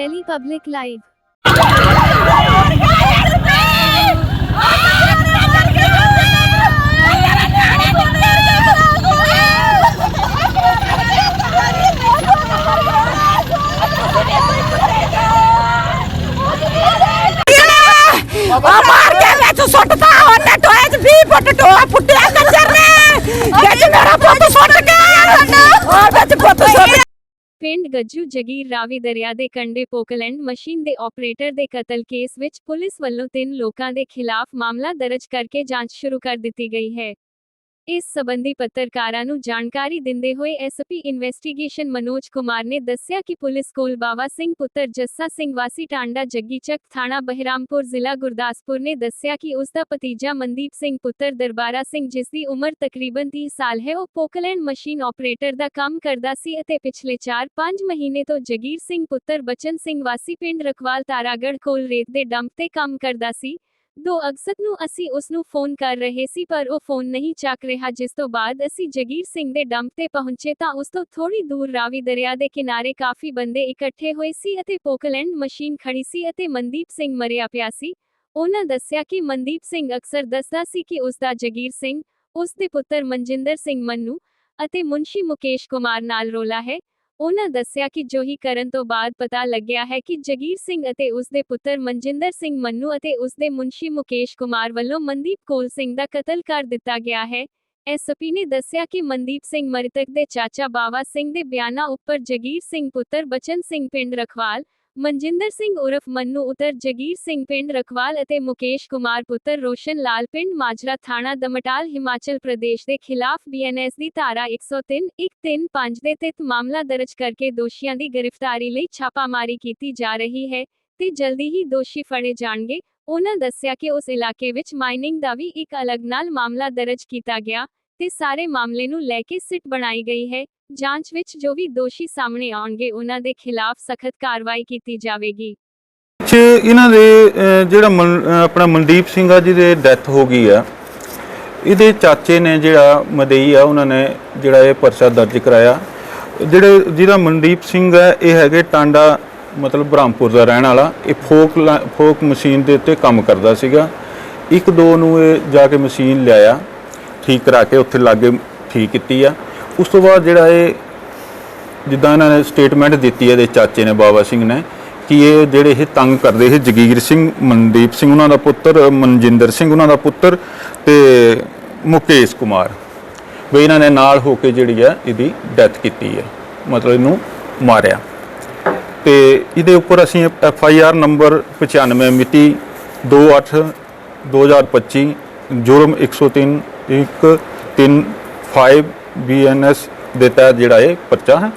Delhi Public Live. ਉਹ ਮਾਰ ਕੇ ਵਿੱਚ ਸੁੱਟਤਾ ਉਹਨੇ ਟੋਏ 'ਚ 20 ਫੁੱਟ ਟੋਆ ਪੁੱਟਿਆ ਕੰਜਰ ਨੇ ਵਿੱਚ ਮੇਰਾ ਪੁੱਤ ਸੁੱਟ ਪਿੰਡ ਗੱਜੂ ਜਗੀਰ ਰਾਵੀ ਦਰਿਆ ਦੇ ਕੰਢੇ ਪੋਕਲੈਂਡ ਮਸ਼ੀਨ ਦੇ ਆਪਰੇਟਰ ਦੇ ਕਤਲ ਕੇਸ ਵਿੱਚ ਪੁਲਿਸ ਵੱਲੋਂ ਤਿੰਨ ਲੋਕਾਂ ਦੇ ਖਿਲਾਫ ਮਾਮਲਾ ਦਰਜ ਕਰਕੇ ਜਾਂਚ ਸ਼ੁਰੂ ਕਰ ਦਿੱਤੀ ਗਈ ਹੈ। ਇਸ ਸਬੰਧੀ ਪੱਤਰਕਾਰਾਂ ਨੂੰ ਜਾਣਕਾਰੀ ਦਿੰਦੇ ਹੋਏ ਐਸਪੀ ਇਨਵੈਸਟੀਗੇਸ਼ਨ ਮਨੋਜ ਕੁਮਾਰ ਨੇ ਦੱਸਿਆ ਕਿ ਪੁਲਿਸ ਕੋਲ ਬਾਵਾ ਸਿੰਘ ਪੁੱਤਰ ਜੱਸਾ ਸਿੰਘ ਵਾਸੀ ਟਾਂਡਾ ਜੱਗੀਚੱਕ ਥਾਣਾ ਬਹਿਰਾਮਪੁਰ ਜ਼ਿਲ੍ਹਾ ਗੁਰਦਾਸਪੁਰ ਨੇ ਦੱਸਿਆ ਕਿ ਉਸ ਦਾ ਭਤੀਜਾ ਮਨਦੀਪ ਸਿੰਘ ਪੁੱਤਰ ਦਰਬਾਰਾ ਸਿੰਘ ਜਿਸ ਦੀ ਉਮਰ ਤਕਰੀਬਨ 30 ਸਾਲ ਹੈ, ਉਹ ਪੋਕਲੈਂਡ ਮਸ਼ੀਨ ਆਪਰੇਟਰ ਦਾ ਕੰਮ ਕਰਦਾ ਸੀ ਅਤੇ ਪਿਛਲੇ 4-5 ਮਹੀਨੇ ਤੋਂ ਜਗੀਰ ਸਿੰਘ ਪੁੱਤਰ ਬਚਨ ਸਿੰਘ ਵਾਸੀ ਪਿੰਡ ਰਖਵਾਲ ਤਾਰਾਗੜ੍ਹ ਕੋਲ ਰੇਤ ਦੇ ਡੰਪ ਤੇ ਕੰਮ ਕਰਦਾ ਸੀ। ਦੋ ਅਗਸਤ ਨੂੰ ਅਸੀਂ ਉਸ ਨੂੰ ਫੋਨ ਕਰ ਰਹੇ ਸੀ, ਪਰ ਉਹ ਫੋਨ ਨਹੀਂ ਚੱਕ ਰਿਹਾ। ਜਿਸ ਤੋਂ ਬਾਅਦ ਅਸੀਂ ਜਗੀਰ ਸਿੰਘ ਦੇ ਡੰਪ ਤੇ ਪਹੁੰਚੇ ਤਾਂ ਉਸ ਤੋਂ ਥੋੜੀ ਦੂਰ ਰਾਵੀ ਦਰਿਆ ਦੇ ਕਿਨਾਰੇ ਕਾਫੀ ਬੰਦੇ ਇਕੱਠੇ ਹੋਏ ਸੀ ਅਤੇ ਪੋਕਲੈਂਡ ਮਸ਼ੀਨ ਖੜੀ ਸੀ ਅਤੇ ਮਨਦੀਪ ਸਿੰਘ ਮਰਿਆ ਪਿਆ ਸੀ। ਉਹਨਾਂ ਦੱਸਿਆ ਕਿ ਮਨਦੀਪ ਸਿੰਘ ਅਕਸਰ ਦੱਸਦਾ ਸੀ ਕਿ ਉਸ ਦਾ ਜਗੀਰ ਸਿੰਘ ਉਸ ਦੇ ਪੁੱਤਰ ਮਨਜਿੰਦਰ ਸਿੰਘ ਮੰਨੂ ਅਤੇ ਮੁਨਸ਼ੀ ਮੁਕੇਸ਼ ਕੁਮਾਰ ਨਾਲ ਰੋਲਾ ਹੈ। ਉਹਨਾਂ ਦੱਸਿਆ ਕਿ ਜੋਹੀ ਕਰਨ ਤੋਂ ਬਾਅਦ ਪਤਾ ਲੱਗਿਆ ਹੈ ਕਿ ਜਗੀਰ ਸਿੰਘ ਅਤੇ ਉਸ ਦੇ ਪੁੱਤਰ ਮਨਜਿੰਦਰ ਸਿੰਘ ਮੰਨੂ ਅਤੇ ਉਸ ਦੇ ਮੁੰਸ਼ੀ ਮੁਕੇਸ਼ ਕੁਮਾਰ ਵੱਲੋਂ ਮਨਦੀਪ ਕੋਲ ਸਿੰਘ ਦਾ ਕਤਲ ਕਰ ਦਿੱਤਾ ਗਿਆ ਹੈ। ਐਸਪੀ ਨੇ ਦੱਸਿਆ ਕਿ ਮਨਦੀਪ ਸਿੰਘ ਮ੍ਰਿਤਕ ਦੇ ਚਾਚਾ ਬਾਵਾ ਸਿੰਘ ਦੇ ਬਿਆਨਾਂ ਉੱਪਰ ਜਗੀਰ ਸਿੰਘ ਪੁੱਤਰ ਬਚਨ ਸਿੰਘ ਪਿੰਡ ਰਖਵਾਲ ਮਨਜਿੰਦਰ ਸਿੰਘ ਉਰਫ ਮੰਨੂ ਉਤਰ, ਜਗੀਰ ਸਿੰਘ ਪਿੰਡ ਰਖਵਾਲ ਅਤੇ ਮੁਕੇਸ਼ ਕੁਮਾਰ ਪੁੱਤਰ ਰੋਸ਼ਨ ਲਾਲ ਪਿੰਡ ਮਾਜਰਾ ਥਾਣਾ ਦਮਟਾਲ, ਹਿਮਾਚਲ ਪ੍ਰਦੇਸ਼ ਦੇ ਖਿਲਾਫ ਬੀਐਨਐਸ ਦੀ ਧਾਰਾ 103 135 ਦੇ ਤਹਿਤ ਮਾਮਲਾ ਦਰਜ ਕਰਕੇ ਦੋਸ਼ੀਆਂ ਦੀ ਗ੍ਰਿਫਤਾਰੀ ਲਈ ਛਾਪਾਮਾਰੀ ਕੀਤੀ ਜਾ ਰਹੀ ਹੈ ਤੇ ਜਲਦੀ ਹੀ ਦੋਸ਼ੀ ਫੜੇ ਜਾਣਗੇ। ਉਹਨਾਂ ਦੱਸਿਆ ਕਿ ਉਸ ਇਲਾਕੇ ਵਿੱਚ ਮਾਈਨਿੰਗ ਦਾ ਵੀ ਇੱਕ ਅਲੱਗ ਨਾਲ ਮਾਮਲਾ ਦਰਜ ਕੀਤਾ ਗਿਆ ਤੇ ਸਾਰੇ ਮਾਮਲੇ ਨੂੰ ਲੈ ਕੇ ਸਿੱਟ ਬਣਾਈ ਗਈ ਹੈ। ਜਾਂਚ ਵਿੱਚ ਜੋ ਵੀ ਦੋਸ਼ੀ ਸਾਹਮਣੇ ਆਉਣਗੇ ਉਹਨਾਂ ਦੇ ਖਿਲਾਫ ਸਖਤ ਕਾਰਵਾਈ ਕੀਤੀ ਜਾਵੇਗੀ। ਚ ਇਹਨਾਂ ਦੇ ਅਹ, ਜਿਹੜਾ ਮਨ- ਅਹ, ਆਪਣਾ ਮਨਦੀਪ ਸਿੰਘ ਆ ਜਿਹਦੇ ਡੈਥ ਹੋ ਗਈ ਆ ਇਹਦੇ ਚਾਚੇ ਨੇ ਜਿਹੜਾ ਮਦਈ ਆ ਉਹਨਾਂ ਨੇ ਜਿਹੜਾ ਇਹ ਪਰਚਾ ਦਰਜ ਕਰਾਇਆ। ਜਿਹੜੇ ਜਿਹਦਾ ਮਨਦੀਪ ਸਿੰਘ ਹੈ ਇਹ ਹੈਗੇ ਟਾਂਡਾ ਮਤਲਬ ਬ੍ਰਹਮਪੁਰ ਦਾ ਰਹਿਣ ਵਾਲਾ। ਇਹ ਫੋਕ ਲਾ- ਫੋਕ ਮਸ਼ੀਨ ਦੇ ਉੱਤੇ ਕੰਮ ਕਰਦਾ ਸੀਗਾ। ਇੱਕ ਦੋ ਨੂੰ ਇਹ ਜਾ ਕੇ ਮਸ਼ੀਨ ਲਿਆਇਆ ਠੀਕ ਕਰਾ ਕੇ ਉੱਥੇ ਲਾਗੇ ਠੀਕ ਕੀਤੀ ਆ। ਉਸ ਤੋਂ ਬਾਅਦ ਜਿਹੜਾ ਇਹ ਜਿੱਦਾਂ ਇਹਨਾਂ ਨੇ ਸਟੇਟਮੈਂਟ ਦਿੱਤੀ ਹੈ ਇਹਦੇ ਚਾਚੇ ਨੇ, ਬਾਬਾ ਸਿੰਘ ਨੇ, ਕਿ ਇਹ ਜਿਹੜੇ ਇਹ ਤੰਗ ਕਰਦੇ ਇਹ ਜਗੀਰ ਸਿੰਘ, ਮਨਦੀਪ ਸਿੰਘ ਉਹਨਾਂ ਦਾ ਪੁੱਤਰ, ਮਨਜਿੰਦਰ ਸਿੰਘ ਉਹਨਾਂ ਦਾ ਪੁੱਤਰ ਤੇ ਮੁਕੇਸ਼ ਕੁਮਾਰ, ਵੀ ਇਹਨਾਂ ਨੇ ਨਾਲ ਹੋ ਕੇ ਜਿਹੜੀ ਆ ਇਹਦੀ ਡੈਥ ਕੀਤੀ ਹੈ, ਮਤਲਬ ਇਹਨੂੰ ਮਾਰਿਆ। ਤੇ ਇਹਦੇ ਉੱਪਰ ਅਸੀਂ ਐਫ ਆਈ ਆਰ ਨੰਬਰ 95 ਮਿਤੀ 28 2025 ਜੁਰਮ 103 135 ਬੀਐਨਐਸ ਦੇ ਤਹਿਤ ਜਿਹੜਾ ਇਹ ਪਰਚਾ ਹੈ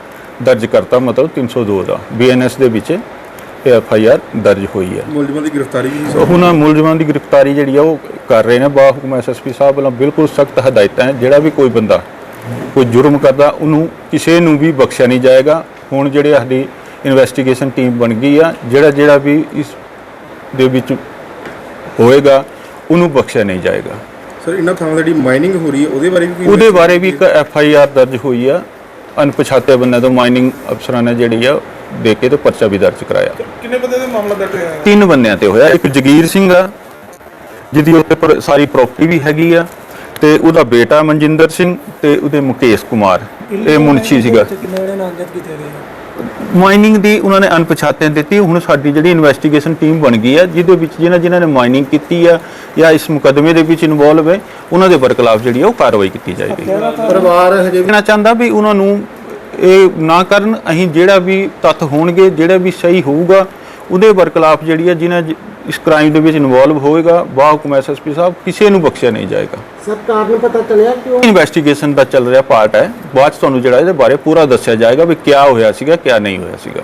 ਦਰਜ ਕਰਤਾ ਮਤਲਬ 302 ਦਾ ਬੀਐਨਐਸ ਦੇ ਵਿੱਚ ਐਫ ਆਈ ਆਰ ਦਰਜ ਹੋਈ ਹੈ। ਮੁਲਜ਼ਮਾਂ ਦੀ ਗ੍ਰਿਫਤਾਰੀ ਵੀ ਸੋ ਹੁਣ ਮੁਲਜ਼ਮਾਂ ਦੀ ਗ੍ਰਿਫਤਾਰੀ ਜਿਹੜੀ ਆ ਉਹ ਕਰ ਰਹੇ ਨੇ। ਬਾ ਹੁਕਮ ਐਸਐਸਪੀ ਸਾਹਿਬ ਵੱਲੋਂ ਬਿਲਕੁਲ ਸਖਤ ਹਦਾਇਤਾਂ ਹੈ। ਜਿਹੜਾ ਵੀ ਕੋਈ ਬੰਦਾ ਕੋਈ ਜੁਰਮ ਕਰਦਾ ਉਹਨੂੰ ਕਿਸੇ ਨੂੰ ਵੀ ਬਖਸ਼ਿਆ ਨਹੀਂ ਜਾਏਗਾ। ਹੁਣ ਜਿਹੜੇ ਸਾਡੀ ਇਨਵੈਸਟੀਗੇਸ਼ਨ ਟੀਮ ਬਣ ਗਈ ਆ ਜਿਹੜਾ ਜਿਹੜਾ ਵੀ ਇਸ ਦੇ ਵਿੱਚ ਹੋਏਗਾ ਉਹਨੂੰ ਬਖਸ਼ਿਆ ਨਹੀਂ ਜਾਏਗਾ। ਸਰ ਇਹਨਾਂ ਥਾਵਾਂ ਦੀ ਜਿਹੜੀ ਮਾਈਨਿੰਗ ਹੋ ਰਹੀ ਹੈ ਉਹਦੇ ਬਾਰੇ ਵੀ ਉਹਦੇ ਬਾਰੇ ਵੀ ਇੱਕ ਐਫ ਆਈ ਆਰ ਦਰਜ ਹੋਈ ਆ। ਅਣਪਛਾਤੇ ਬੰਦੇ ਤੋਂ ਮਾਈਨਿੰਗ ਅਫਸਰਾਂ ਨੇ ਜਿਹੜੀ ਆ ਦੇ ਕੇ ਤੇ ਪਰਚਾ ਵੀ ਦਰਜ ਕਰਾਇਆ। ਕਿੰਨੇ ਬੰਦੇ ਦੇ ਮਾਮਲਾ ਦਰਜ ਹੋਇਆ? ਤਿੰਨ ਬੰਦਿਆਂ ਤੇ ਹੋਇਆ। ਇੱਕ ਜਗੀਰ ਸਿੰਘ ਆ ਜਿਹਦੀ ਉੱਤੇ ਪਰ ਸਾਰੀ ਪ੍ਰਾਪਰਟੀ ਵੀ ਹੈਗੀ ਆ ਤੇ ਉਹਦਾ ਬੇਟਾ ਮਨਜਿੰਦਰ ਸਿੰਘ ਤੇ ਉਹਦੇ ਮੁਕੇਸ਼ ਕੁਮਾਰ। ਇਹ ਮੁਨਸ਼ੀ ਸੀਗਾ? ਮਾਈਨਿੰਗ ਦੀ ਉਹਨਾਂ ਨੇ ਅਣਪਛਾਤੇ ਦਿੱਤੀ। ਹੁਣ ਸਾਡੀ ਜਿਹੜੀ ਇਨਵੈਸਟੀਗੇਸ਼ਨ ਟੀਮ ਬਣ ਗਈ ਆ ਜਿਹਦੇ ਵਿੱਚ ਜਿਨ੍ਹਾਂ ਜਿਨ੍ਹਾਂ ਨੇ ਮਾਈਨਿੰਗ ਕੀਤੀ ਆ ਜਾਂ ਇਸ ਮੁਕੱਦਮੇ ਦੇ ਵਿੱਚ ਇਨਵੋਲਵ ਹੈ ਉਹਨਾਂ ਦੇ ਬਰਖਲਾਫ ਜਿਹੜੀ ਆ ਉਹ ਕਾਰਵਾਈ ਕੀਤੀ ਜਾਏਗੀ। ਪਰਿਵਾਰ ਹਜੇ ਕਹਿਣਾ ਚਾਹੁੰਦਾ ਵੀ ਉਹਨਾਂ ਨੂੰ ਇਹ ਨਾ ਕਰਨ ਅਸੀਂ ਜਿਹੜਾ ਵੀ ਤੱਥ ਹੋਣਗੇ ਜਿਹੜਾ ਵੀ ਸਹੀ ਹੋਊਗਾ ਉਹਦੇ ਬਰਖਲਾਫ ਜਿਹੜੀ ਹੈ ਜਿਨ੍ਹਾਂ ਇਸ ਕ੍ਰਾਈਮ ਦੇ ਵਿੱਚ ਇਨਵੋਲਵ ਹੋਏਗਾ ਬਾ ਹੁਕਮ ਐਸਐਸਪੀ ਸਾਹਿਬ ਕਿਸੇ ਨੂੰ ਬਖਸ਼ਿਆ ਨਹੀਂ ਜਾਏਗਾ। ਸਰ ਕਾਰਨ ਪਤਾ ਚੱਲਿਆ ਕਿਉਂ ਇਨਵੈਸਟੀਗੇਸ਼ਨ ਦਾ ਚੱਲ ਰਿਹਾ ਪਾਰਟ ਹੈ। ਬਾਅਦ ਤੁਹਾਨੂੰ ਜਿਹੜਾ ਇਹਦੇ ਬਾਰੇ ਪੂਰਾ ਦੱਸਿਆ ਜਾਏਗਾ ਵੀ ਕਿਆ ਹੋਇਆ ਸੀਗਾ ਕਿਆ ਨਹੀਂ ਹੋਇਆ ਸੀਗਾ।